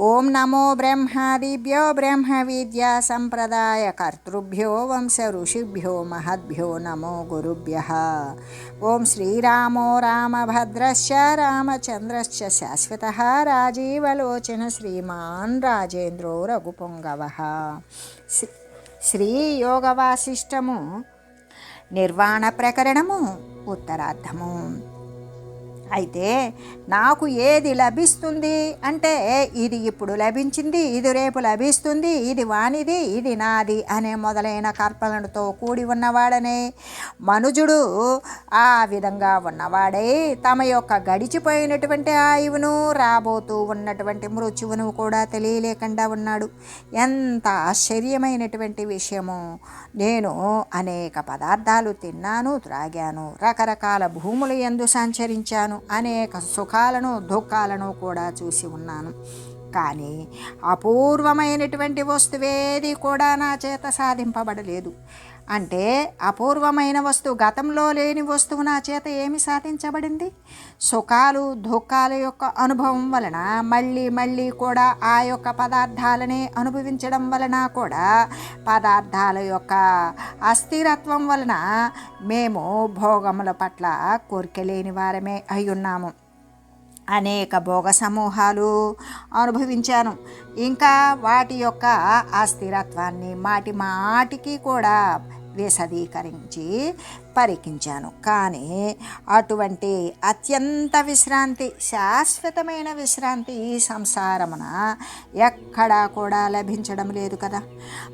ఓం నమో బ్రహ్మాదిభ్యో బ్రహ్మ విద్యా సంప్రదాయ కర్తృభ్యో వంశ ఋషిభ్యో మహద్భ్యో నమో గురుభ్య ఓం శ్రీరామో రామభద్రశ్చ రామచంద్రశ్చ శాశ్వత రాజీవలోచన శ్రీమాన్ రాజేంద్రో రఘుపుంగవ శ్రీ యోగవాసిష్టము నిర్వాణ ప్రకరణము ఉత్తరార్థము అయితే నాకు ఏది లభిస్తుంది అంటే ఇది ఇప్పుడు లభించింది ఇది రేపు లభిస్తుంది ఇది వానిది ఇది నాది అనే మొదలైన కల్పనలతో కూడి ఉన్నవాడనే. మనుజుడు ఆ విధంగా ఉన్నవాడై. తమ యొక్క గడిచిపోయినటువంటి ఆయువును రాబోతూ ఉన్నటువంటి మృత్యువును కూడా తెలియలేకుండా ఉన్నాడు. ఎంత ఆశ్చర్యమైనటువంటి విషయము. నేను అనేక పదార్థాలు తిన్నాను త్రాగాను రకరకాల భూములు ఎందు సంచరించాను. అనేక సుఖాలను దుఃఖాలను కూడా చూసి ఉన్నాను. కానీ అపూర్వమైనటువంటి వస్తువేది కూడా నా చేత సాధింపబడలేదు. అంటే అపూర్వమైన వస్తువు గతంలో లేని వస్తువు నా చేత ఏమి సాధించబడింది? సుఖాలు దుఃఖాల యొక్క అనుభవం వలన మళ్ళీ మళ్ళీ కూడా ఆ యొక్క పదార్థాలనే అనుభవించడం వలన కూడా పదార్థాల యొక్క అస్థిరత్వం వలన మేము భోగముల పట్ల కోరికలేని వారమే అయి ఉన్నాము అనేక భోగ సమూహాలు అనుభవించాను. ఇంకా వాటి యొక్క అస్థిరత్వాన్ని మాటి మాటికి కూడా విశదీకరించి పరికించాను. కానీ అటువంటి అత్యంత విశ్రాంతి శాశ్వతమైన విశ్రాంతి ఈ సంసారమున ఎక్కడా కూడా లభించడం లేదు కదా.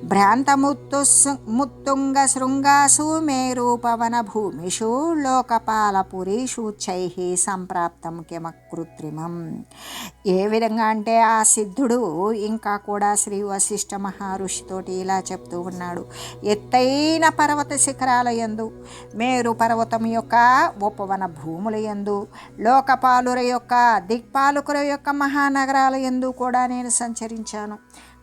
భ్రాంతముత్తు ముత్తుంగ శృంగాసు మేరు పవన భూమిషు లోకపాలపురీషు చైహి సంప్రాప్తం కిమ కృత్రిమం ఏ విధంగా అంటే ఆ సిద్ధుడు ఇంకా కూడా శ్రీ వశిష్ఠ మహర్షితోటి ఇలా చెప్తూ ఉన్నాడు. ఎత్తైన పర్వత శిఖరాలయందు మేరు పర్వతం యొక్క ఉపవన భూముల యందు లోకపాలుర యొక్క దిక్పాలకుల యొక్క మహానగరాల యందు కూడా నేను సంచరించాను.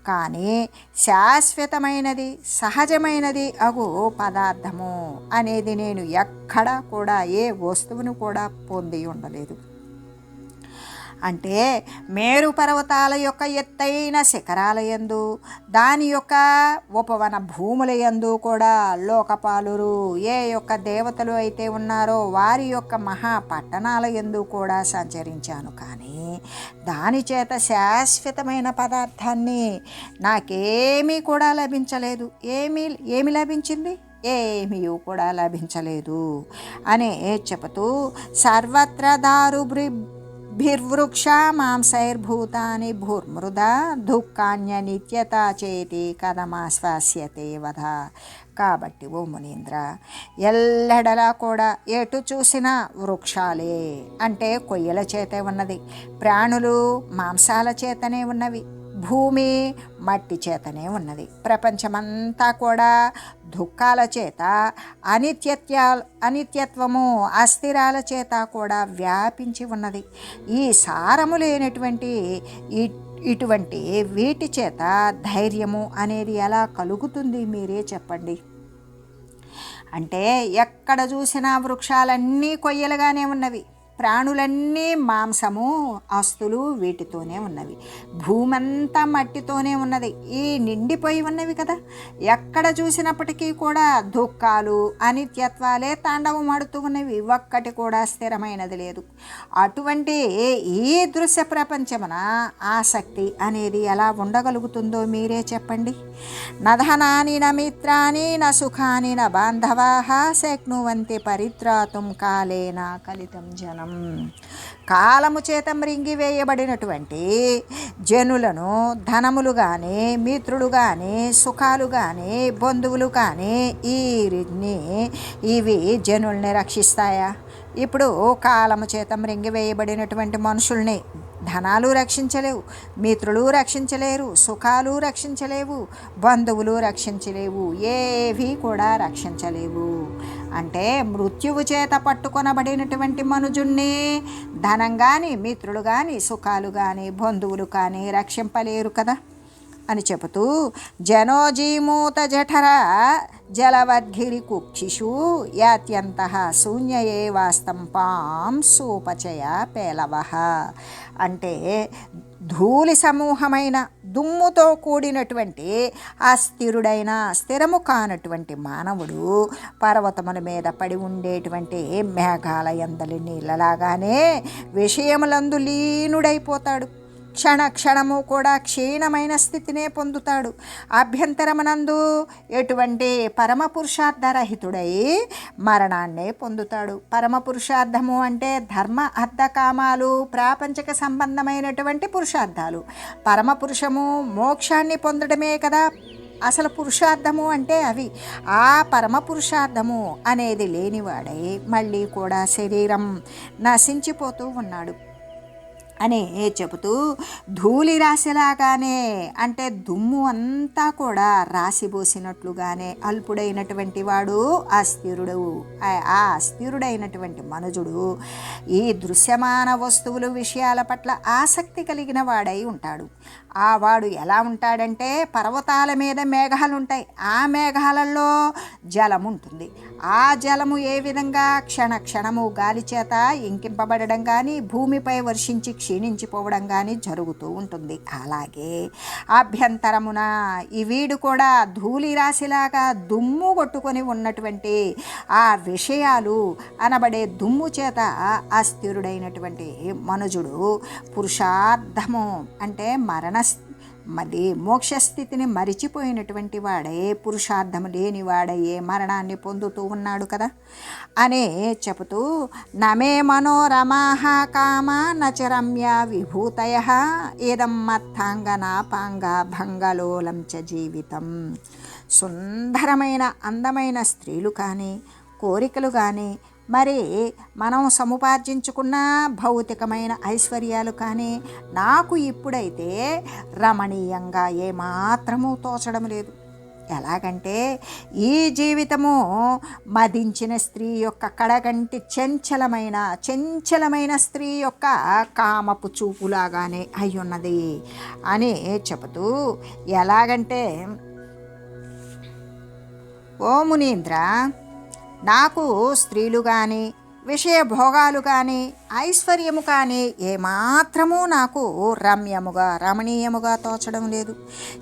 కానీ శాశ్వతమైనది సహజమైనది అగు పదార్థము అనేది నేను ఎక్కడా కూడా ఏ వస్తువును కూడా పొంది ఉండలేదు. అంటే మేరు పర్వతాల యొక్క ఎత్తైన శిఖరాల యందు దాని యొక్క ఉపవన భూముల యందు కూడా లోకపాలురు ఏ యొక్క దేవతలు అయితే ఉన్నారో వారి యొక్క మహా పట్టణాల యందు కూడా సంచరించాను. కానీ దాని చేత శాశ్వతమైన పదార్థాన్ని నాకేమీ కూడా లభించలేదు. ఏమీ ఏమి లభించింది? ఏమీ కూడా లభించలేదు. అనే చెబుతూ సర్వత్ర దారు భిర్వృక్ష మాంసైర్భూతాని భూర్మృద దుఃఖాన్య నిత్యత చేతి కథమాశ్వాస్యతే వధ కాబట్టి ఓ మునీంద్ర ఎల్లడలా కూడా ఎటు చూసినా వృక్షాలే అంటే కొయ్యల చేతే ఉన్నది ప్రాణులు మాంసాల చేతనే ఉన్నవి. భూమి మట్టి చేతనే ఉన్నది. ప్రపంచమంతా కూడా దుఃఖాల చేత అనిత్యత్యా అనిత్యత్వము అస్థిరాల చేత కూడా వ్యాపించి ఉన్నది. ఈ సారము లేనటువంటి ఈ ఇటువంటి వీటి చేత ధైర్యము అనేది ఎలా కలుగుతుంది మీరే చెప్పండి. అంటే ఎక్కడ చూసినా వృక్షాలన్నీ కొయ్యలుగానే ఉన్నవి. ప్రాణులన్నీ మాంసము ఆస్తులు వీటితోనే ఉన్నవి. భూమంతా మట్టితోనే ఉన్నది. ఈ నిండిపోయి ఉన్నవి కదా. ఎక్కడ చూసినప్పటికీ కూడా దుఃఖాలు అనిత్యత్వాలే తాండవమాడుతూ ఉన్నవి. ఒక్కటి కూడా స్థిరమైనది లేదు. అటువంటి ఈ దృశ్య ప్రపంచమున ఆసక్తి అనేది ఎలా ఉండగలుగుతుందో మీరే చెప్పండి. నధనాని న మిత్రాని న సుఖాని న బాంధవా శక్నువంతి పరిత్రాతుం కాలేన కలితం జనం. కాలము చేత మృంగివేయబడినటువంటి జనులను ధనములు కానీ మిత్రులు కానీ సుఖాలు కానీ బంధువులు కానీ ఈ ఇవి జనుల్ని రక్షిస్తాయా? ఇప్పుడు కాలము చేత మృంగివేయబడినటువంటి మనుషుల్ని ధనాలు రక్షించలేవు మిత్రులు రక్షించలేరు సుఖాలు రక్షించలేవు బంధువులు రక్షించలేవు ఏవి కూడా రక్షించలేవు. అంటే మృత్యువు చేత పట్టుకొనబడినటువంటి మనుజుణ్ణి ధనం కానీ మిత్రులు కానీ సుఖాలు కానీ బంధువులు కానీ రక్షింపలేరు కదా అని చెబుతూ జనోజీమూత జఠర జలవద్గిరి కుక్షిషు యాత్యంత శూన్య ఏవాస్తంపాం సూపచయ పేలవ. అంటే ధూళి సమూహమైన దుమ్ముతో కూడినటువంటి అస్థిరుడైన స్థిరము కానటువంటి మానవుడు పర్వతముల మీద పడి ఉండేటువంటి మేఘాల ఎందలి నీళ్ళలాగానే విషయములందు లీనుడైపోతాడు. క్షణ క్షణము కూడా క్షీణమైన స్థితినే పొందుతాడు. అభ్యంతరమనందు ఎటువంటి పరమ పురుషార్థరహితుడై మరణాన్నే పొందుతాడు. పరమ పురుషార్థము అంటే ధర్మ అర్థ కామాలు ప్రాపంచక సంబంధమైనటువంటి పురుషార్థాలు. పరమ పురుషము మోక్షాన్ని పొందడమే కదా. అసలు పురుషార్థము అంటే అవి. ఆ పరమ పురుషార్థము అనేది లేనివాడై మళ్ళీ కూడా శరీరం నశించిపోతూ ఉన్నాడు. అని చెబుతూ ధూళి రాశిలాగానే అంటే దుమ్ము అంతా కూడా రాసిబోసినట్లుగానే అల్పుడైనటువంటి వాడు అస్థిరుడు. ఆ అస్థిరుడైనటువంటి మనుజుడు ఈ దృశ్యమాన వస్తువులు విషయాల పట్ల ఆసక్తి కలిగిన వాడై ఉంటాడు. ఆ వాడు ఎలా ఉంటాడంటే పర్వతాల మీద మేఘాలు ఉంటాయి ఆ మేఘాలలో జలం ఉంటుంది ఆ జలము ఏ విధంగా? క్షణ క్షణము గాలి చేత ఇంకింపబడడం కానీ భూమిపై వర్షించి క్షీణించిపోవడం కానీ జరుగుతూ ఉంటుంది. అలాగే అభ్యంతరమున ఈ వీడు కూడా ధూళి రాశిలాగా దుమ్ము కొట్టుకొని ఉన్నటువంటి ఆ విషయాలు అనబడే దుమ్ము చేత అస్థిరుడైనటువంటి మనుజుడు పురుషార్థము అంటే మన మరణ మది మోక్షస్థితిని మరిచిపోయినటువంటి వాడే పురుషార్థము లేనివాడయ్యే మరణాన్ని పొందుతూ ఉన్నాడు కదా? అనే చెబుతూ నమే మనోరమాహ కామ నచరమ్య విభూతయ ఏదం మత్తాంగనాపాంగ భంగలోలం చ జీవితం. సుందరమైన అందమైన స్త్రీలు కానీ కోరికలు కానీ మరి మనం సముపార్జించుకున్న భౌతికమైన ఐశ్వర్యాలు కానీ నాకు ఇప్పుడైతే రమణీయంగా ఏమాత్రము తోచడం లేదు. ఎలాగంటే ఈ జీవితము మదించిన స్త్రీ యొక్క కడగంటి చంచలమైన చంచలమైన స్త్రీ యొక్క కామపు చూపులాగానే అయ్యున్నది అని చెబుతూ ఎలాగంటే ఓ మునీంద్ర నాకు స్త్రీలు కానీ విషయ భోగాలు కానీ ఐశ్వర్యము కానీ ఏమాత్రము నాకు రమ్యముగా రమణీయముగా తోచడం లేదు.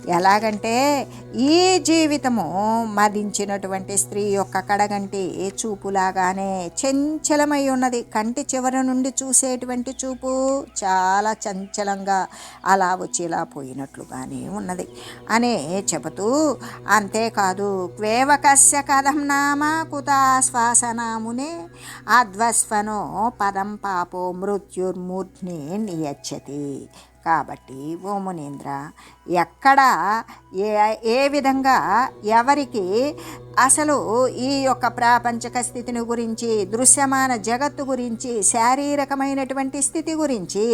ఎలాగంటే ఈ జీవితము మదించినటువంటి స్త్రీ యొక్క కడగంటి చూపులాగానే చంచలమై ఉన్నది. కంటి చివరి నుండి చూసేటువంటి చూపు చాలా చంచలంగా అలా వచ్చేలా పోయినట్లుగానే ఉన్నది. అనే చెబుతూ అంతేకాదు క్వేవకస్య కథం నామ కుతాశ్వాసనామునే అధ్వస్వనో పదం पापो मृत्युर्मूर्ध्ने नियच्छति కాబట్టి ఓ మునీంద్ర ఎక్కడ ఏ ఏ విధంగా ఎవరికి అసలు ఈ యొక్క ప్రాపంచక స్థితిని గురించి దృశ్యమాన జగత్తు గురించి శారీరకమైనటువంటి స్థితి గురించి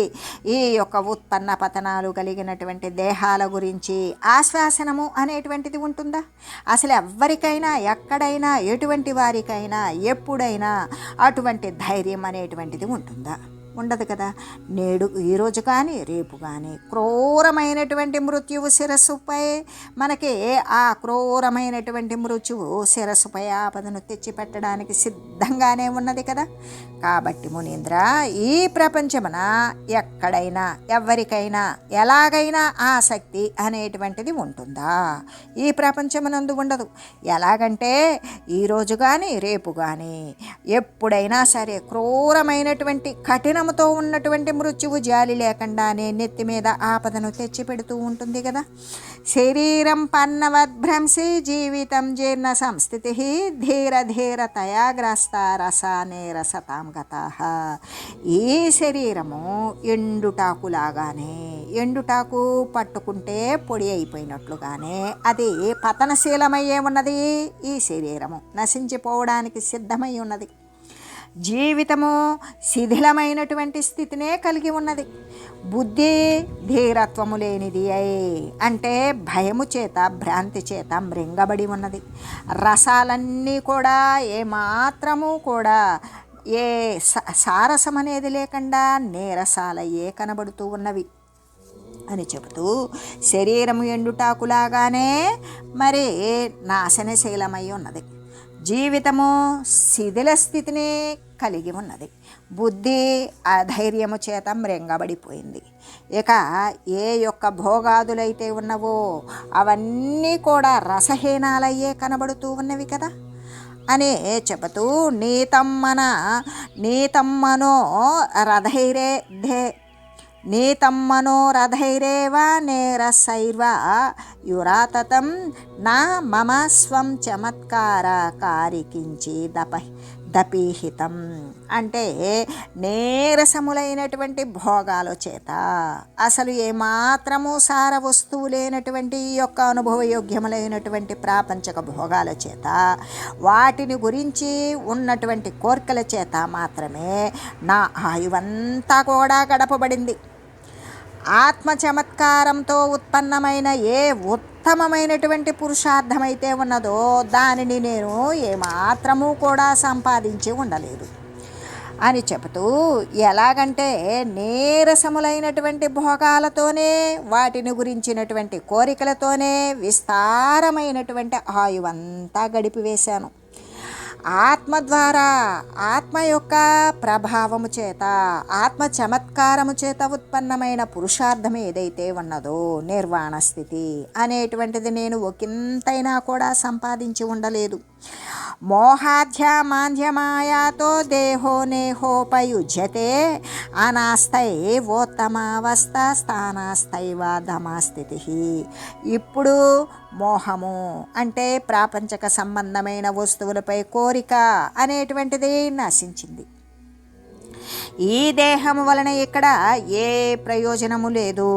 ఈ యొక్క ఉత్పన్న పతనాలు కలిగినటువంటి దేహాల గురించి ఆశ్వాసనము అనేటువంటిది ఉంటుందా? అసలు ఎవరికైనా ఎక్కడైనా ఎటువంటి వారికైనా ఎప్పుడైనా అటువంటి ధైర్యం అనేటువంటిది ఉంటుందా? ఉండదు కదా. నేడు ఈరోజు కానీ రేపు కానీ క్రూరమైనటువంటి మృత్యువు శిరస్సుపై మనకి ఆ క్రూరమైనటువంటి మృత్యువు శిరస్సుపై ఆపదను తెచ్చిపెట్టడానికి సిద్ధంగానే ఉన్నది కదా. కాబట్టి మునీంద్ర ఈ ప్రపంచమున ఎక్కడైనా ఎవరికైనా ఎలాగైనా ఆసక్తి అనేటువంటిది ఉంటుందా? ఈ ప్రపంచమునందు ఉండదు. ఎలాగంటే ఈరోజు కానీ రేపు కానీ ఎప్పుడైనా సరే క్రూరమైనటువంటి కఠిన జ్ఞానముతో ఉన్నటువంటి మృత్యువు జాలి లేకుండానే నెత్తి మీద ఆపదను తెచ్చిపెడుతూ ఉంటుంది కదా. శరీరం పన్నవద్భ్రంశి జీవితం జీర్ణ సంస్థితి ధీర ధీర తయాగ్రస్త రసానే రసతాం గత. ఈ శరీరము ఎండుటాకులాగానే ఎండుటాకు పట్టుకుంటే పొడి అయిపోయినట్లుగానే అది పతనశీలమయ్యే ఉన్నది. ఈ శరీరము నశించిపోవడానికి సిద్ధమై ఉన్నది. జీవితము శిథిలమైనటువంటి స్థితినే కలిగి ఉన్నది. బుద్ధి ధీరత్వము లేనిది అయి అంటే భయము చేత భ్రాంతి చేత మృంగబడి ఉన్నది. రసాలన్నీ కూడా ఏమాత్రము కూడా ఏ సారసం అనేది లేకుండా నీరసాలయ్యే కనబడుతూ ఉన్నవి. అని చెబుతూ శరీరము ఎండుటాకులాగానే మరి నాశనశీలమై ఉన్నది. జీవితము శిథిల స్థితిని కలిగి ఉన్నది. బుద్ధి అధైర్యము చేత మృంగబడిపోయింది. ఇక ఏ యొక్క భోగాదులైతే ఉన్నవో అవన్నీ కూడా రసహీనాలయ్యే కనబడుతూ ఉన్నవి కదా? అని చెబుతూ నీతమ్మన నీతమ్మనో రథైరే ధే నీతమ్మనోరథైరేవ నేరసైర్వ. యురాతతం నా మమ స్వం చమత్కార కారికించి దప దపీహితం. అంటే నీరసములైనటువంటి భోగాల చేత అసలు ఏమాత్రము సార వస్తువు లేనటువంటి ఈ యొక్క అనుభవయోగ్యములైనటువంటి ప్రాపంచక భోగాల చేత వాటిని గురించి ఉన్నటువంటి కోరికల చేత మాత్రమే నా ఆయువంతా కూడా గడపబడింది. ఆత్మ చమత్కారంతో ఉత్పన్నమైన ఏ ఉత్తమమైనటువంటి పురుషార్థమైతే ఉన్నదో దానిని నేను ఏమాత్రము కూడా సంపాదించి ఉండలేదు. అని చెబుతూ ఎలాగంటే నీరసములైనటువంటి భోగాలతోనే వాటిని గురించినటువంటి కోరికలతోనే విస్తారమైనటువంటి ఆయువంతా గడిపివేశాను. ఆత్మ ద్వారా ఆత్మ యొక్క ప్రభావము చేత ఆత్మ చమత్కారము చేత ఉత్పన్నమైన పురుషార్థం ఏదైతే ఉన్నదో నిర్వాణ స్థితి అనేటువంటిది నేను ఒకంతైనా కూడా సంపాదించి ఉండలేదు. మోహాధ్య మాంధ్యమాయాతో దేహో నేహోపయుజ్యతే అనాస్థైవోత్తమావస్థ స్థానాస్థైవ ధమాస్థితి ఇప్పుడు మోహము అంటే ప్రాపంచక సంబంధమైన వస్తువులపై కోరిక అనేటువంటిది నశించింది. ఈ దేహము వలన ఇక్కడ ఏ ప్రయోజనము లేదు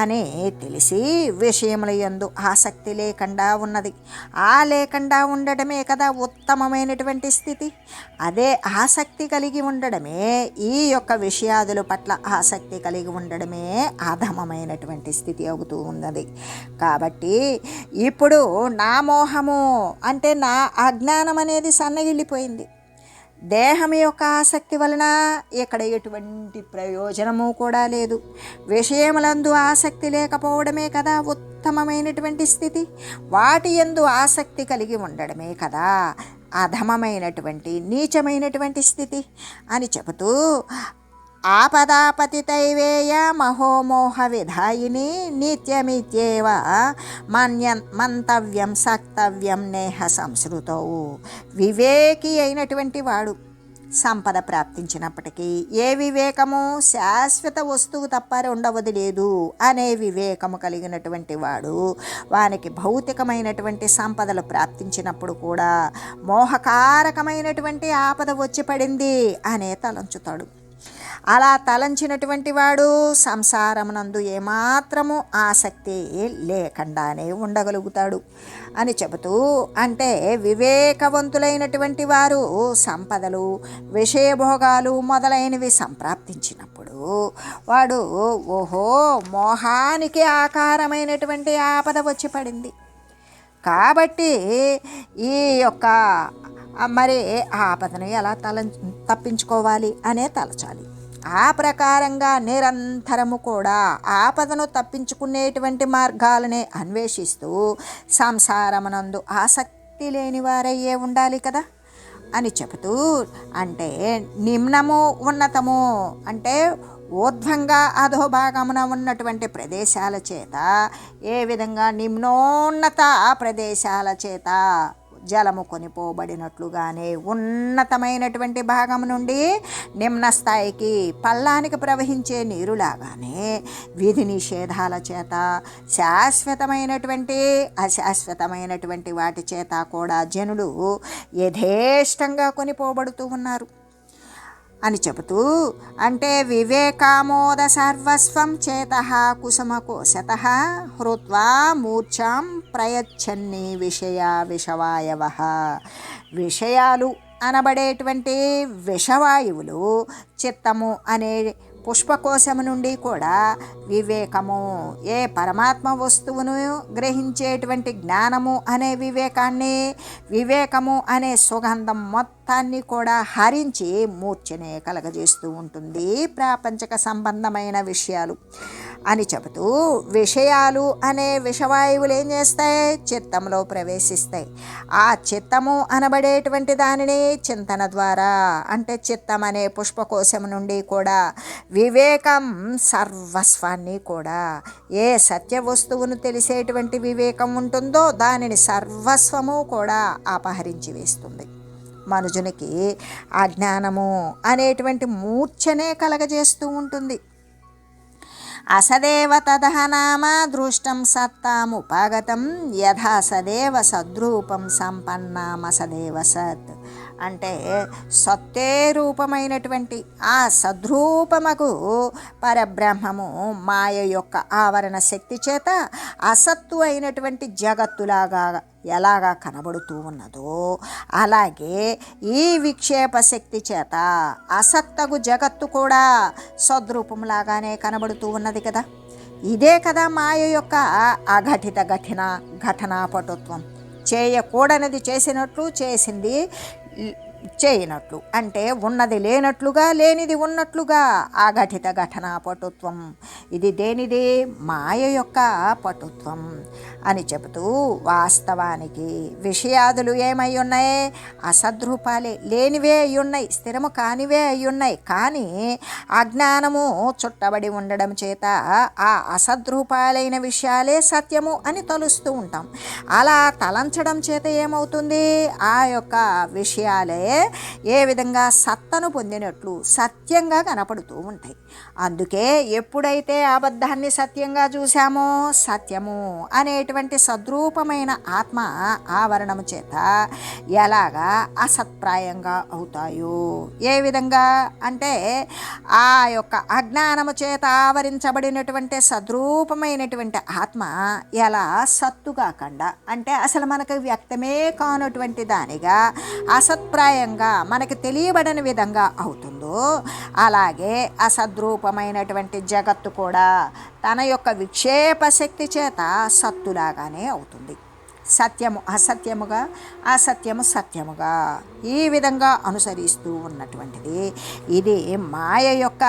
అని తెలిసి విషయముల యందు ఆసక్తి లేకుండా ఉన్నది. ఆ లేకుండా ఉండడమే కదా ఉత్తమమైనటువంటి స్థితి. అదే ఆసక్తి కలిగి ఉండడమే ఈ యొక్క విషయాదుల పట్ల ఆసక్తి కలిగి ఉండడమే అధమమైనటువంటి స్థితి అవుతూ ఉన్నది. కాబట్టి ఇప్పుడు నా మోహము అంటే నా అజ్ఞానం అనేది సన్నగిల్లిపోయింది. దేహం యొక్క ఆసక్తి వలన ఇక్కడ ఎటువంటి ప్రయోజనము కూడా లేదు. విషయములందు ఆసక్తి లేకపోవడమే కదా ఉత్తమమైనటువంటి స్థితి. వాటి ఎందు ఆసక్తి కలిగి ఉండడమే కదా అధమమైనటువంటి నీచమైనటువంటి స్థితి అని చెబుతూ ఆపదాపతితైవేయ మహోమోహ విధాయిని నిత్యమిత్యేవ మన్య మంతవ్యం సక్తవ్యం నేహ సంస్కృతవు వివేకి అయినటువంటి వాడు సంపద ప్రాప్తించినప్పటికీ ఏ వివేకము శాశ్వత వస్తువు తప్ప ఉండవది లేదు అనే వివేకము కలిగినటువంటి వాడు వానికి భౌతికమైనటువంటి సంపదలు ప్రాప్తించినప్పుడు కూడా మోహకారకమైనటువంటి ఆపద వచ్చి పడింది అనే తలంచుతాడు. అలా తలంచినటువంటి వాడు సంసారమునందు ఏమాత్రము ఆసక్తి లేకుండానే ఉండగలుగుతాడు అని చెబుతూ అంటే వివేకవంతులైనటువంటి వారు సంపదలు విషయభోగాలు మొదలైనవి సంప్రాప్తించినప్పుడు వాడు ఓహో మోహానికి ఆకారమైనటువంటి ఆపద వచ్చి పడింది. కాబట్టి ఈ యొక్క మరి ఆపదను ఎలా తల తప్పించుకోవాలి అనే తలచాలి. ఆ ప్రకారంగా నిరంతరము కూడా ఆపదను తప్పించుకునేటువంటి మార్గాలనే అన్వేషిస్తూ సంసారమునందు ఆసక్తి లేని వారయ్యే ఉండాలి కదా అని చెబుతూ అంటే నిమ్నము ఉన్నతము అంటే ఊర్ధ్వంగా అధోభాగమున ఉన్నటువంటి ప్రదేశాల చేత ఏ విధంగా నిమ్నోన్నత ప్రదేశాల చేత జలము కొనిపోబడినట్లుగానే ఉన్నతమైనటువంటి భాగం నుండి నిమ్న స్థాయికి పల్లానికి ప్రవహించే నీరులాగానే విధి నిషేధాల చేత శాశ్వతమైనటువంటి అశాశ్వతమైనటువంటి వాటి చేత కూడా జనులు యథేష్టంగా కొనిపోబడుతూ ఉన్నారు. అని చెబుతూ అంటే వివేకామోద సర్వస్వం చేత కుసుమకోశత హృత్వా మూర్ఛాం ప్రయచ్చన్ని విషయ విషవాయవ. విషయాలు అనబడేటువంటి విషవాయువులు చిత్తము అనే పుష్పకోశము నుండి కూడా వివేకము ఏ పరమాత్మ వస్తువును గ్రహించేటువంటి జ్ఞానము అనే వివేకాన్ని వివేకము అనే సుగంధం మొత్తాన్ని కూడా హరించి మూర్ఛనే కలగజేస్తూ ఉంటుంది. ప్రాపంచక సంబంధమైన విషయాలు. అని చెబుతూ విషయాలు అనే విషవాయువులు ఏం చేస్తాయి? చిత్తంలో ప్రవేశిస్తాయి. ఆ చిత్తము అనబడేటువంటి దానిని చింతన ద్వారా అంటే చిత్తం అనే పుష్పకోశం నుండి కూడా వివేకం సర్వస్వాన్ని కూడా. ఏ సత్య వస్తువును తెలిసేటువంటి వివేకం ఉంటుందో దానిని సర్వస్వము కూడా అపహరించి వేస్తుంది. మనుజునికి అజ్ఞానము అనేటువంటి మూర్ఛనే కలగజేస్తూ ఉంటుంది. అసదేవ తదహ దృష్టం సత్తాముపాగతం యథా సదేవ సద్రూపం సంపన్నామ సదేవ సత్. అంటే సత్తే రూపమైనటువంటి ఆ సద్రూపమకు పరబ్రహ్మము మాయ యొక్క ఆవరణ శక్తి చేత అసత్తు అయినటువంటి జగత్తులాగా ఎలాగా కనబడుతూ ఉన్నదో అలాగే ఈ విక్షేప శక్తి చేత అసత్తగు జగత్తు కూడా సద్రూపంలాగానే కనబడుతూ ఉన్నది కదా. ఇదే కదా మాయ యొక్క అఘటిత ఘటన ఘటనా పటుత్వం. చేయకూడనిది చేసినట్లు చేసింది చేయనట్లు అంటే ఉన్నది లేనట్లుగా లేనిది ఉన్నట్లుగా ఆఘటిత ఘటన పటుత్వం. ఇది దేనిది? మాయ యొక్క పటుత్వం. అని చెబుతూ వాస్తవానికి విషయాదులు ఏమై ఉన్నాయి? అసద్రూపాలే లేనివే అయి స్థిరము కానివే అయి కానీ అజ్ఞానము చుట్టబడి ఉండడం చేత ఆ అసద్రూపాలైన విషయాలే సత్యము అని తలుస్తూ ఉంటాం. అలా తలంచడం చేత ఏమవుతుంది? ఆ యొక్క విషయాలే ఏ విధంగా సత్తను పొందినట్లు సత్యంగా కనపడుతూ ఉంటాయి. అందుకే ఎప్పుడైతే అబద్ధాన్ని సత్యంగా చూసామో సత్యము అనేటువంటి సద్రూపమైన ఆత్మ ఆవరణము చేత ఎలాగా అసత్ప్రాయంగా అవుతాయో? ఏ విధంగా? అంటే ఆ యొక్క అజ్ఞానము చేత ఆవరించబడినటువంటి సద్రూపమైనటువంటి ఆత్మ ఎలా సత్తుగా కండ? అంటే అసలు మనకు వ్యక్తమే కానటువంటి దానిగా అసత్ప్రాయంగా మనకి తెలియబడని విధంగా అవుతుందో అలాగే అసద్రూపమైనటువంటి జగత్తు కూడా తన యొక్క విక్షేప శక్తి చేత సత్తులాగానే అవుతుంది. సత్యము అసత్యముగా అసత్యము సత్యముగా ఈ విధంగా అనుసరిస్తూ ఉన్నటువంటిది. ఇది మాయ యొక్క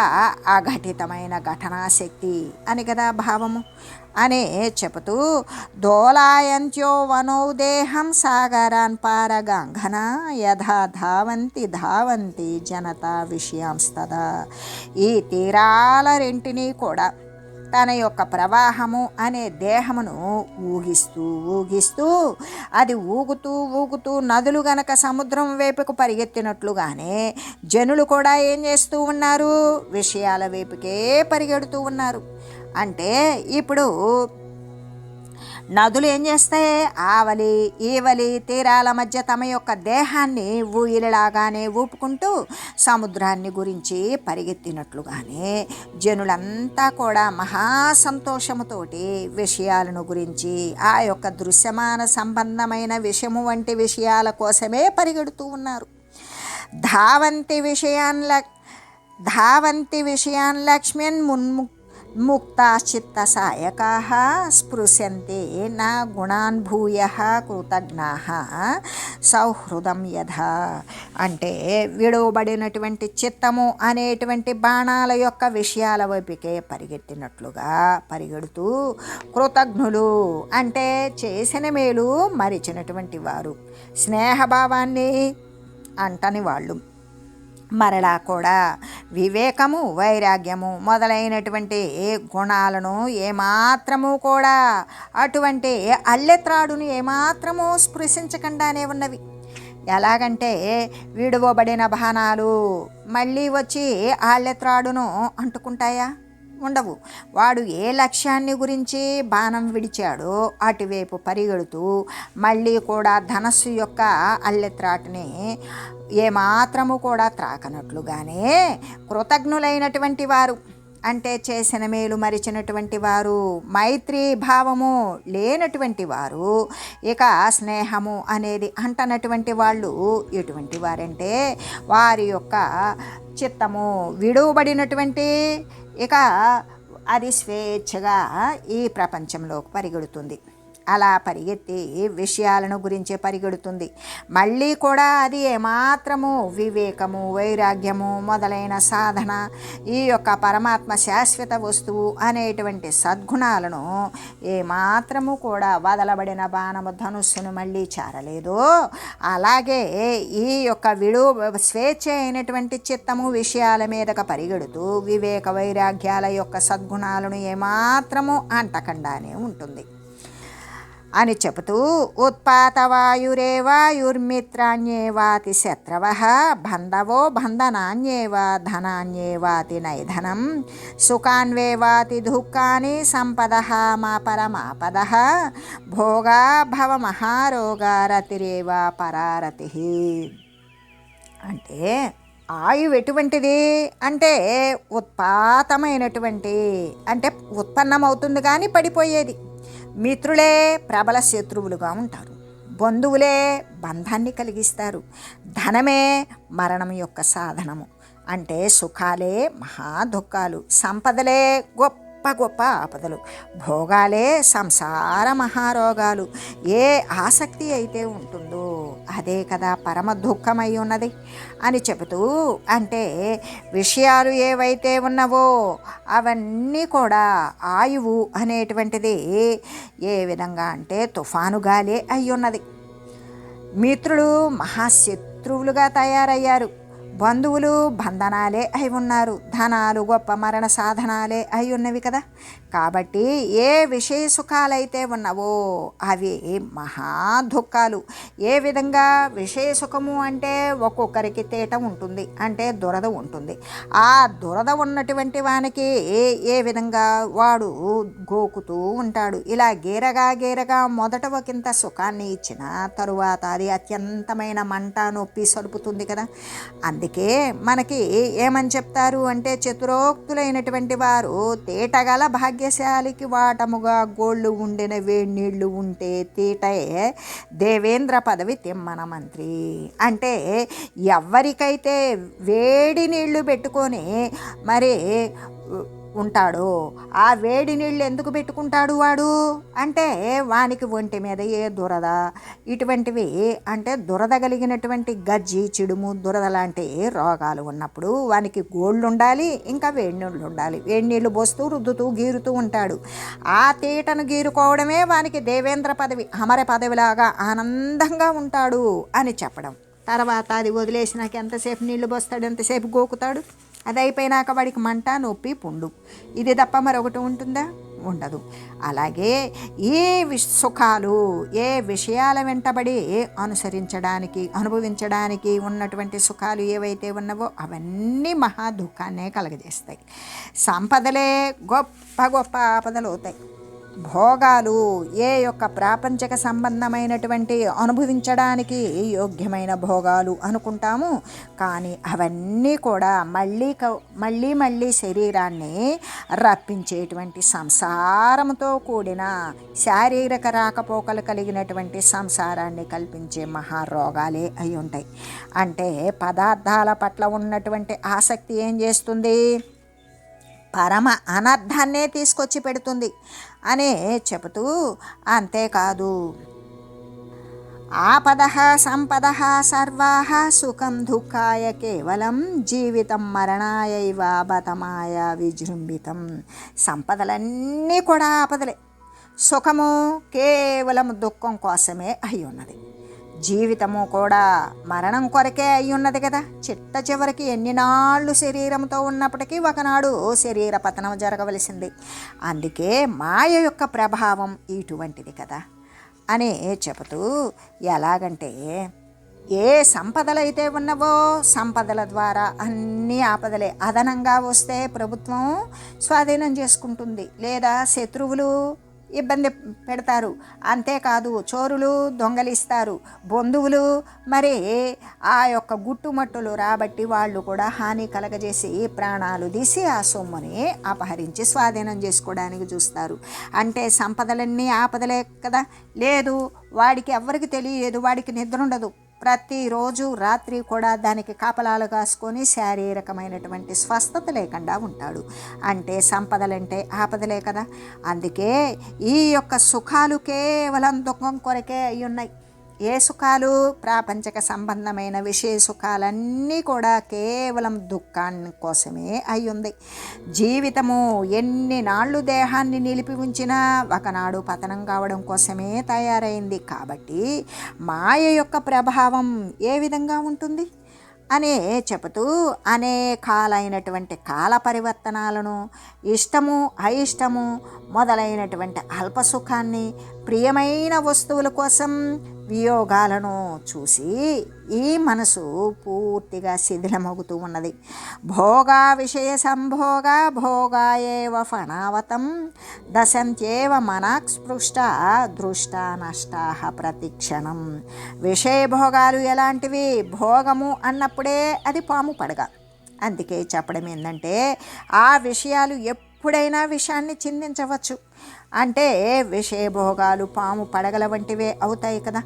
అఘటితమైన ఘటనాశక్తి అని కదా భావము. అని చెబుతూ దోలాయంత్యో వనోదేహం సాగరాన్ పారగాంఘన యథా ధావంతి ధావంతి జనత విషయాంస్తదా. ఈ తీరాల రెంటిని కూడా తన యొక్క ప్రవాహము అనే దేహమును ఊగిస్తూ ఊగిస్తూ అది ఊగుతూ ఊగుతూ నదులు గనక సముద్రం వైపుకు పరిగెత్తినట్లుగానే జనులు కూడా ఏం చేస్తూ ఉన్నారు? విషయాల వైపుకే పరిగెడుతూ ఉన్నారు. అంటే ఇప్పుడు నదులు ఏం చేస్తాయి? ఆవలి ఈవలి తీరాల మధ్య తమ యొక్క దేహాన్ని ఊయిలలాగానే ఊపుకుంటూ సముద్రాన్ని గురించి పరిగెత్తినట్లుగానే జనులంతా కూడా మహా సంతోషముతోటి విషయాలను గురించి ఆ యొక్క దృశ్యమాన సంబంధమైన విషయము వంటి విషయాల కోసమే పరిగెడుతూ ఉన్నారు. ధావంతి విషయాన్ల ధావంతి విషయాన్ లక్ష్మణ్ మున్ము ముక్తాశ్చిత్త సాయకా స్పృశంతే నా గుణాన్ భూయ కృతజ్ఞా సౌహృదం యథ అంటే విడవబడినటువంటి చిత్తము అనేటువంటి బాణాల యొక్క విషయాల వైపుకే పరిగెత్తినట్లుగా పరిగెడుతూ కృతజ్ఞులు అంటే చేసిన మేలు మరిచినటువంటి వారు. స్నేహభావాన్ని అంటని వాళ్ళు. మరలా కూడా వివేకము వైరాగ్యము మొదలైనటువంటి గుణాలను ఏమాత్రము కూడా అటువంటి అల్లెత్రాడును ఏమాత్రము స్పృశించకుండానే ఉన్నవి. ఎలాగంటే విడువబడిన బాణాలు మళ్ళీ వచ్చి ఆల్లెత్రాడును అంటుకుంటాయా? ఉండవు. వాడు ఏ లక్ష్యాన్ని గురించి బాణం విడిచాడో అటువైపు పరిగెడుతూ మళ్ళీ కూడా ధనస్సు యొక్క అల్లెత్రాటిని ఏమాత్రము కూడా త్రాకనట్లుగానే కృతజ్ఞులైనటువంటి వారు అంటే చేసిన మేలు మరిచినటువంటి వారు మైత్రి భావము లేనటువంటి వారు ఇక స్నేహము అనేది అంటనటువంటి వాళ్ళు ఎటువంటి వారంటే వారి యొక్క చిత్తము విడువబడినటువంటి ఇక అది స్వేచ్ఛగా ఈ ప్రపంచంలోకి పరిగెడుతుంది. అలా పరిగెత్తి విషయాలను గురించే పరిగెడుతుంది. మళ్ళీ కూడా అది ఏమాత్రము వివేకము వైరాగ్యము మొదలైన సాధన ఈ యొక్క పరమాత్మ శాశ్వత వస్తువు అనేటువంటి సద్గుణాలను ఏమాత్రము కూడా వదలబడిన బాణము ధనుస్సును మళ్ళీ చారలేదు. అలాగే ఈ యొక్క విడు స్వేచ్ఛ అయినటువంటి చిత్తము విషయాల మీదక పరిగెడుతూ వివేక వైరాగ్యాల యొక్క సద్గుణాలను ఏమాత్రము అంటకుండానే ఉంటుంది. అని చెబుతూ ఉత్పాతవాయురే వాయుర్మిత్రాణ్యేవాతి శత్రవ బంధవో బంధనాన్యేవా ధనాన్యేవాతి నైధనం సుఖాన్వేవాతి దుఃఖాని సంపద మా పరమాపద భోగా భవ మహారోగారతిరేవ పరారతి. అంటే ఆయువు ఎటువంటిది? అంటే ఉత్పాతమైనటువంటి అంటే ఉత్పన్నమవుతుంది కానీ పడిపోయేది. మిత్రులే ప్రబల శత్రువులుగా ఉంటారు. బంధువులే బంధాన్ని కలిగిస్తారు. ధనమే మరణం యొక్క సాధనము. అంటే సుఖాలే మహా దుఃఖాలు. సంపదలే గొప్ప గొప్ప గొప్ప ఆపదలు భోగాలే సంసార మహారోగాలు. ఏ ఆసక్తి అయితే ఉంటుందో అదే కదా పరమ దుఃఖమై ఉన్నది అని చెబుతూ అంటే విషయాలు ఏవైతే ఉన్నవో అవన్నీ కూడా ఆయువు అనేటువంటిది ఏ విధంగా అంటే తుఫాను గాలే అయి ఉన్నది మిత్రులు మహాశత్రువులుగా తయారయ్యారు. బంధువులు బంధనాలే అయి ఉన్నారు. ధనాలు గొప్ప మరణ సాధనాలే అయి ఉన్నవి కదా. కాబట్టి ఏ విషయ సుఖాలైతే ఉన్నవో అవి మహా దుఃఖాలు. ఏ విధంగా విషయ సుఖము అంటే ఒక్కొక్కరికి తేట ఉంటుంది అంటే దురద ఉంటుంది. ఆ దురద ఉన్నటువంటి వానికి ఏ విధంగా వాడు గోకుతూ ఉంటాడు. ఇలా గేరగా గేరగా మొదట ఒకంత సుఖాన్ని ఇచ్చిన తరువాత అది అత్యంతమైన మంట నొప్పి సరుపుతుంది కదా. అందుకే మనకి ఏమని చెప్తారు అంటే చతురోక్తులైనటువంటి వారు తేటగల భాగ్యశాలికి వాటముగా గోళ్ళు ఉండిన వేడి ఉంటే తీటయే దేవేంద్ర పదవి తిమ్మన మంత్రి. అంటే ఎవరికైతే వేడి నీళ్ళు పెట్టుకొని మరి ఉంటాడో ఆ వేడి నీళ్ళు ఎందుకు పెట్టుకుంటాడు వాడు? అంటే వానికి ఒంటి మీద ఏ దురద? ఇటువంటివి అంటే దురద కలిగినటువంటి గజ్జి చిడుము దురద లాంటి రోగాలు ఉన్నప్పుడు వానికి గోళ్ళు ఉండాలి ఇంకా వేడి నీళ్ళు ఉండాలి. వేడి నీళ్ళు పోస్తూ రుద్దుతూ గీరుతూ ఉంటాడు. ఆ తీటను గీరుకోవడమే వానికి దేవేంద్ర పదవి అమర పదవిలాగా ఆనందంగా ఉంటాడు అని చెప్పడం. తర్వాత అది వదిలేసినాక ఎంతసేపు నీళ్ళు పోస్తాడు? ఎంతసేపు గోకుతాడు? అది అయిపోయినాక వాడికి మంట నొప్పి పుండు. ఇది తప్ప మరొకటి ఉంటుందా? ఉండదు. అలాగే ఏ విష్ సుఖాలు ఏ విషయాల వెంటబడి అనుసరించడానికి అనుభవించడానికి ఉన్నటువంటి సుఖాలు ఏవైతే ఉన్నవో అవన్నీ మహా దుఃఖాన్నే కలగజేస్తాయి. సంపదలే గొప్ప గొప్ప ఆపదలు అవుతాయి భోగాలు ఏ యొక్క ప్రాపంచక సంబంధమైనటువంటి అనుభవించడానికి యోగ్యమైన భోగాలు అనుకుంటాము. కానీ అవన్నీ కూడా మళ్ళీ మళ్ళీ మళ్ళీ శరీరాన్ని రప్పించేటువంటి సంసారంతో కూడిన శారీరక రాకపోకలు కలిగినటువంటి సంసారాన్ని కల్పించే మహారోగాలే అయి ఉంటాయి. అంటే పదార్థాల పట్ల ఉన్నటువంటి ఆసక్తి ఏం చేస్తుంది? పరమ అనర్థాన్నే తీసుకొచ్చి పెడుతుంది అనే చెబుతూ అంతేకాదు. ఆపద సంపద సర్వా సుఖం దుఃఖాయ కేవలం జీవితం మరణాయైవ బతమాయ విజృంభితం. సంపదలన్నీ కూడా ఆపదలే. సుఖము కేవలం దుఃఖం కోసమే అయి ఉన్నది. జీవితము కూడా మరణం కొరకే అయి ఉన్నది కదా. చిట్ట చివరికి ఎన్ని నాళ్ళు శరీరంతో ఉన్నప్పటికీ ఒకనాడు శరీర పతనం జరగవలసింది. అందుకే మాయ యొక్క ప్రభావం ఇటువంటిది కదా అని చెబుతూ ఎలాగంటే ఏ సంపదలైతే ఉన్నవో సంపదల ద్వారా అన్ని ఆపదలే అదనంగా వస్తే ప్రభుత్వం స్వాధీనం చేసుకుంటుంది. లేదా శత్రువులు ఇబ్బంది పెడతారు. అంతేకాదు చోరులు దొంగలిస్తారు. బంధువులు మరి ఆ యొక్క గుట్టుమట్టులు రాబట్టి వాళ్ళు కూడా హాని కలగజేసి ప్రాణాలు తీసి ఆ సొమ్ముని అపహరించి స్వాధీనం చేసుకోవడానికి చూస్తారు. అంటే సంపదలన్నీ ఆపదలే కదా. లేదు వాడికి ఎవరికి తెలియదు వాడికి నిద్ర ఉండదు. ప్రతిరోజు రాత్రి కూడా దానికి కాపలాలు కాసుకొని శారీరకమైనటువంటి స్వస్థత లేకుండా ఉంటాడు. అంటే సంపదలంటే ఆపదలే కదా. అందుకే ఈ యొక్క సుఖాలు కేవలం దుఃఖం కొరకే అయి ఉన్నాయి ఏ సుఖాలు? ప్రాపంచక సంబంధమైన విషయ సుఖాలన్నీ కూడా కేవలం దుఃఖాన్ని కోసమే అయి ఉంది జీవితము ఎన్ని నాళ్ళు దేహాన్ని నిలిపి ఉంచినా ఒకనాడు పతనం కావడం కోసమే తయారైంది. కాబట్టి మాయ యొక్క ప్రభావం ఏ విధంగా ఉంటుంది? అనే చెబుతూ అనేకాలైనటువంటి కాల పరివర్తనాలను ఇష్టము అయిష్టము మొదలైనటువంటి అల్పసుఖాన్ని ప్రియమైన వస్తువుల కోసం వియోగాలను చూసి ఈ మనసు పూర్తిగా శిథిలమవుతూ ఉన్నది. భోగా విషయ సంభోగ భోగాయేవ ఫణావతం దశంత్యేవ మనాక్స్పృష్ట దృష్ట నష్టా ప్రతిక్షణం. విషయభోగాలు ఎలాంటివి? భోగము అన్నప్పుడే అది పాము పడగ. అందుకే చెప్పడం ఏంటంటే ఆ విషయాలు ఎప్పుడైనా విషయాన్ని చిందించవచ్చు. అంటే విషయభోగాలు పాము పడగల వంటివే అవుతాయి కదా.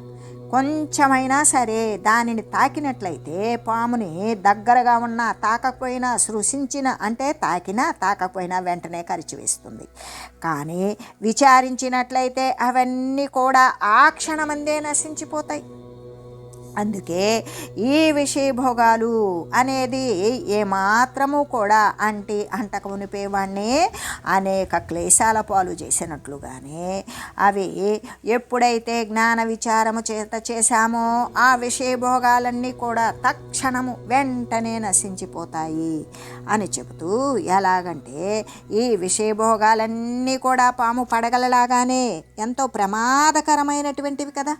కొంచెమైనా సరే దానిని తాకినట్లయితే పాముని దగ్గరగా ఉన్న తాకకపోయినా సృశించిన అంటే తాకినా తాకకపోయినా వెంటనే కరిచివేస్తుంది. కానీ విచారించినట్లయితే అవన్నీ కూడా ఆ క్షణమందే నశించిపోతాయి. అందుకే ఈ విషయభోగాలు అనేది ఏమాత్రము కూడా అంటి అంటక ఉనిపేవాడిని అనేక క్లేశాల పాలు చేసినట్లుగానే అవి ఎప్పుడైతే జ్ఞాన విచారము చేత చేశామో ఆ విషయభోగాలన్నీ కూడా తక్షణము వెంటనే నశించిపోతాయి అని చెబుతూ ఎలాగంటే ఈ విషయభోగాలన్నీ కూడా పాము పడగలలాగానే ఎంతో ప్రమాదకరమైనటువంటివి కదా.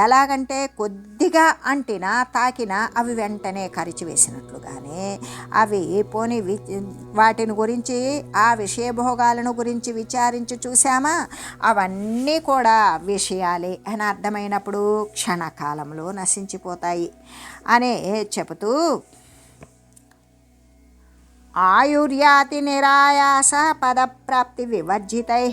ఎలాగంటే కొద్దిగా అంటినా తాకినా అవి వెంటనే కరిచివేసినట్లుగానే అవి పోని వి వాటిని గురించి ఆ విషయభోగాలను గురించి విచారించి చూసామా అవన్నీ కూడా విషయాలే అని అర్థమైనప్పుడు క్షణకాలంలో నశించిపోతాయి. అనే చెబుతూ ఆయుర్యాతి నిరాయాస పదప్రాప్తి వివర్జితై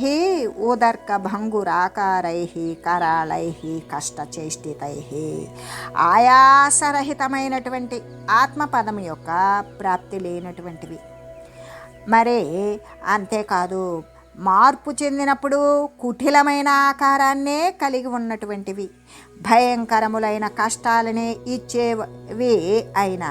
ఉదర్కభంగురాకారై కరాళై కష్టచేష్టితై. ఆయాసరహితమైనటువంటి ఆత్మపదం యొక్క ప్రాప్తి లేనటువంటివి. మరి అంతేకాదు మార్పు చెందినప్పుడు కుటిలమైన ఆకారాన్నే కలిగి ఉన్నటువంటివి. భయంకరములైన కష్టాలనే ఇచ్చేవి అయిన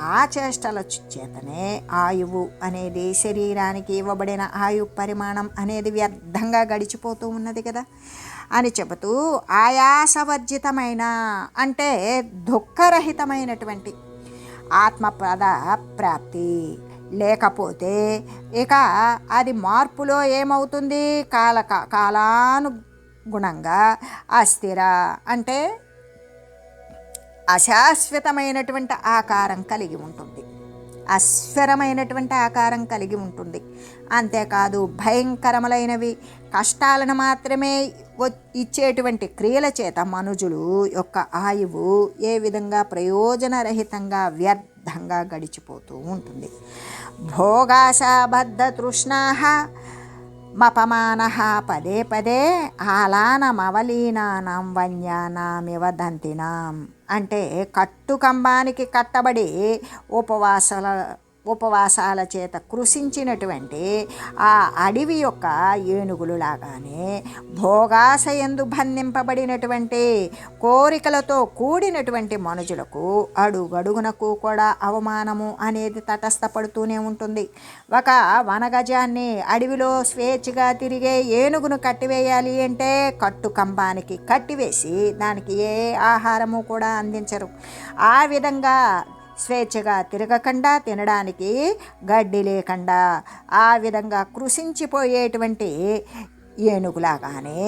ఆ చేష్టల చేతనే ఆయువు అనేది శరీరానికి ఇవ్వబడిన ఆయు పరిమాణం అనేది వ్యర్థంగా గడిచిపోతూ ఉన్నది కదా అని చెబుతూ ఆయాసవర్జితమైన అంటే దుఃఖరహితమైనటువంటి ఆత్మపద ప్రాప్తి. లేకపోతే ఇక అది మార్పులో ఏమవుతుంది? కాల గుణంగా అస్థిర అంటే అశాశ్వతమైనటువంటి ఆకారం కలిగి ఉంటుంది. అస్వరమైనటువంటి ఆకారం కలిగి ఉంటుంది. అంతేకాదు భయంకరములైనవి కష్టాలను మాత్రమే ఇచ్చేటువంటి క్రియల చేత మనుజులు యొక్క ఆయువు ఏ విధంగా ప్రయోజనరహితంగా వ్యర్థంగా గడిచిపోతూ ఉంటుంది. భోగాశాబద్ధ తృష్ణా మపమాన పదే పదే ఆలానమవలీనానాం వన్యానామివ దంతినాం అంటే కట్టుకంబానికి కట్టబడి ఉపవాసాల ఉపవాసాల చేత కృషించినటువంటి ఆ అడవి యొక్క ఏనుగులు లాగానే భోగాశయందు బంధింపబడినటువంటి కోరికలతో కూడినటువంటి మనుషులకు అడుగడుగునకు కూడా అవమానము అనేది తటస్థపడుతూనే ఉంటుంది. ఒక వనగజాన్ని అడవిలో స్వేచ్ఛగా తిరిగే ఏనుగును కట్టివేయాలి అంటే కట్టు కంబానికి కట్టివేసి దానికి ఏ ఆహారము కూడా అందించరు. ఆ విధంగా స్వేచ్ఛగా తిరగకుండా తినడానికి గడ్డి లేకుండా ఆ విధంగా కృషించిపోయేటువంటి ఏనుగులాగానే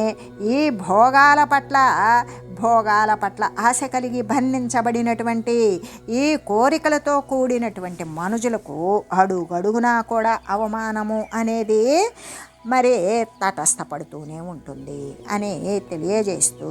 ఈ భోగాల పట్ల భోగాల పట్ల ఆశ కలిగి బంధించబడినటువంటి ఈ కోరికలతో కూడినటువంటి మనుషులకు అడుగడుగునా కూడా అవమానము అనేది మరి తటస్థపడుతూనే ఉంటుంది అని తెలియజేస్తూ